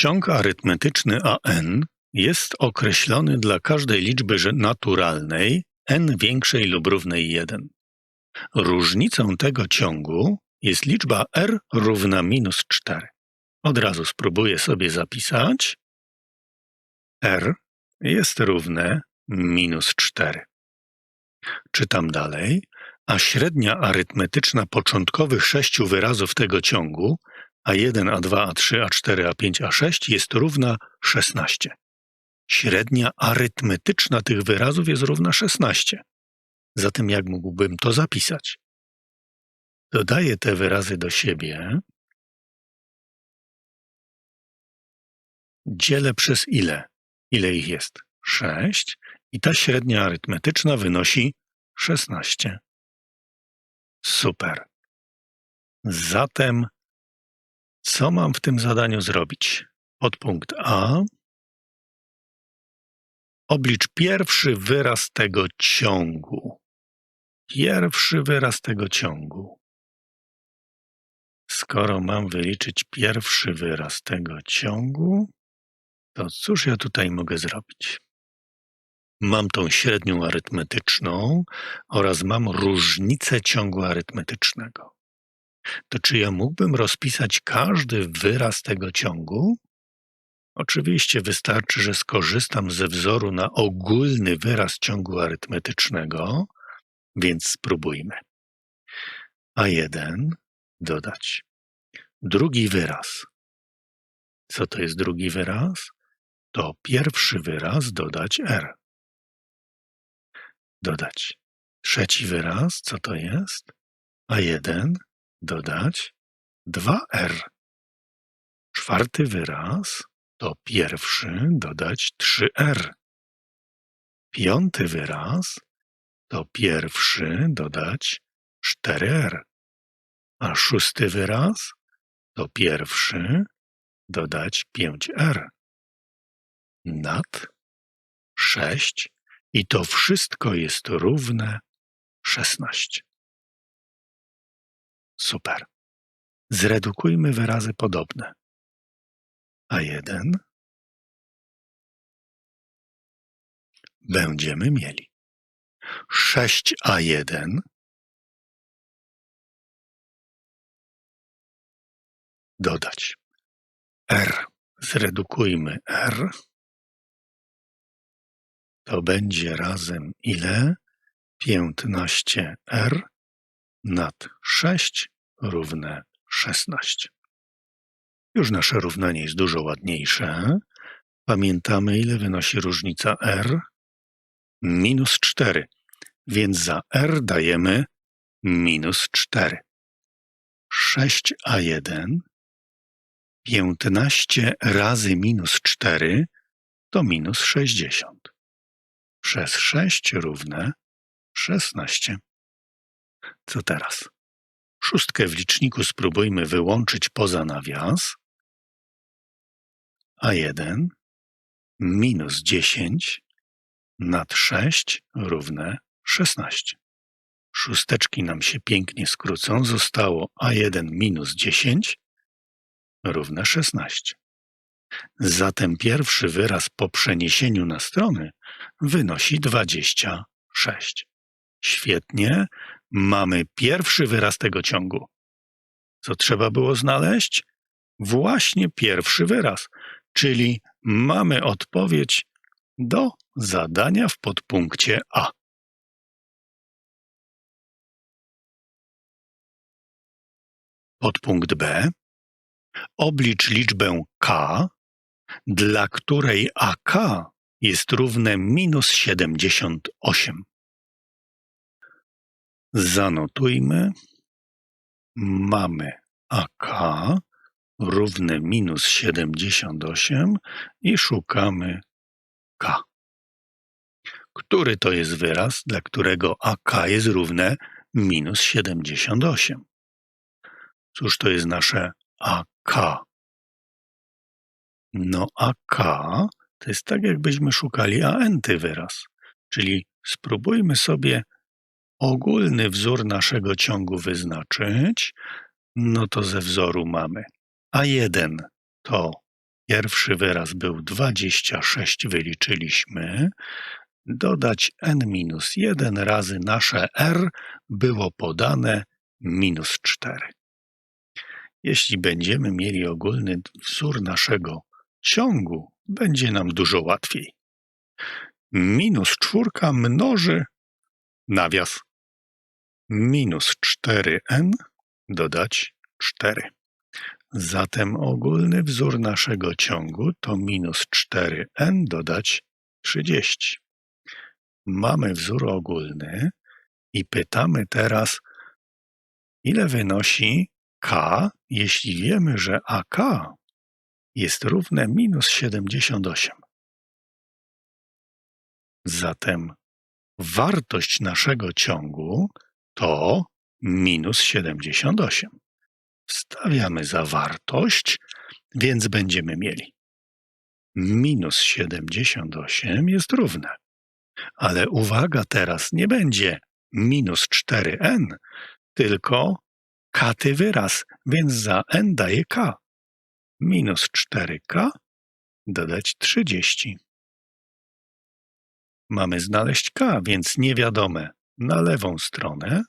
Ciąg arytmetyczny AN jest określony dla każdej liczby naturalnej n większej lub równej 1. Różnicą tego ciągu jest liczba r równa minus 4. Od razu spróbuję sobie zapisać. r jest równe minus 4. Czytam dalej. A średnia arytmetyczna początkowych sześciu wyrazów tego ciągu A1, A2, A3, A4, A5, A6 jest równa 16. Średnia arytmetyczna tych wyrazów jest równa 16. Zatem jak mógłbym to zapisać? Dodaję te wyrazy do siebie. Dzielę przez ile? Ile ich jest? 6. I ta średnia arytmetyczna wynosi 16. Super. Zatem co mam w tym zadaniu zrobić? Podpunkt A. Oblicz pierwszy wyraz tego ciągu. Pierwszy wyraz tego ciągu. Skoro mam wyliczyć pierwszy wyraz tego ciągu, to cóż ja tutaj mogę zrobić? Mam tą średnią arytmetyczną oraz mam różnicę ciągu arytmetycznego. To czy ja mógłbym rozpisać każdy wyraz tego ciągu? Oczywiście wystarczy, że skorzystam ze wzoru na ogólny wyraz ciągu arytmetycznego, więc spróbujmy. A1 dodać. Drugi wyraz. Co to jest drugi wyraz? To pierwszy wyraz dodać R. Dodać. Trzeci wyraz, co to jest? A1 dodać 2R. Czwarty wyraz to pierwszy dodać 3R. Piąty wyraz to pierwszy dodać 4R. A szósty wyraz to pierwszy dodać 5R. Nad 6 i to wszystko jest równe 16. Super. Zredukujmy wyrazy podobne. A1 będziemy mieli 6A1 dodać R. Zredukujmy R. To będzie razem ile? 15R nad 6 równe 16. Już nasze równanie jest dużo ładniejsze. Pamiętamy, ile wynosi różnica R? Minus 4. Więc za R dajemy minus 4. 6A1 15 razy minus 4 to minus 60. Przez 6 równe 16. Co teraz? Szóstkę w liczniku spróbujmy wyłączyć poza nawias. A1 minus 10 nad 6 równe 16. Szósteczki nam się pięknie skrócą. Zostało A1 minus 10 równe 16. Zatem pierwszy wyraz po przeniesieniu na strony wynosi 26. Świetnie. Mamy pierwszy wyraz tego ciągu. Co trzeba było znaleźć? Właśnie pierwszy wyraz, czyli mamy odpowiedź do zadania w podpunkcie A. Podpunkt B. Oblicz liczbę k, dla której AK jest równe minus 78. Zanotujmy. Mamy AK równe minus 78 i szukamy K. Który to jest wyraz, dla którego AK jest równe minus 78? Cóż to jest nasze AK? No AK to jest tak, jakbyśmy szukali ANty wyraz. Czyli spróbujmy sobie ogólny wzór naszego ciągu wyznaczyć. No to ze wzoru mamy A1 to Pierwszy wyraz był 26, wyliczyliśmy. Dodać n minus 1 razy nasze r było podane minus 4. Jeśli będziemy mieli ogólny wzór naszego ciągu, będzie nam dużo łatwiej. Minus czwórka mnoży nawias minus 4n dodać 4. Zatem ogólny wzór naszego ciągu to minus 4n dodać 30. Mamy wzór ogólny i pytamy teraz, ile wynosi k, jeśli wiemy, że ak jest równe minus 78. Zatem wartość naszego ciągu to minus 78. Wstawiamy zawartość, więc będziemy mieli minus 78 jest równe. Ale uwaga, teraz nie będzie minus 4n, tylko katy wyraz, więc za n daje k. Minus 4k dodać 30. Mamy znaleźć k, więc niewiadome na lewą stronę,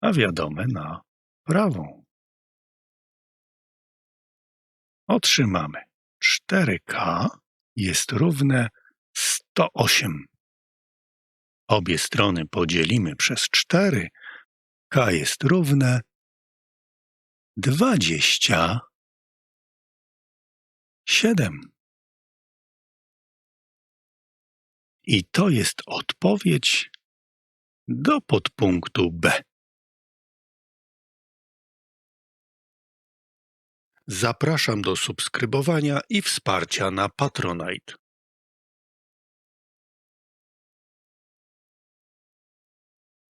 a wiadome na prawą. Otrzymamy 4k jest równe 108. Obie strony podzielimy przez 4. k jest równe 27. I to jest odpowiedź do podpunktu B. Zapraszam do subskrybowania i wsparcia na Patronite.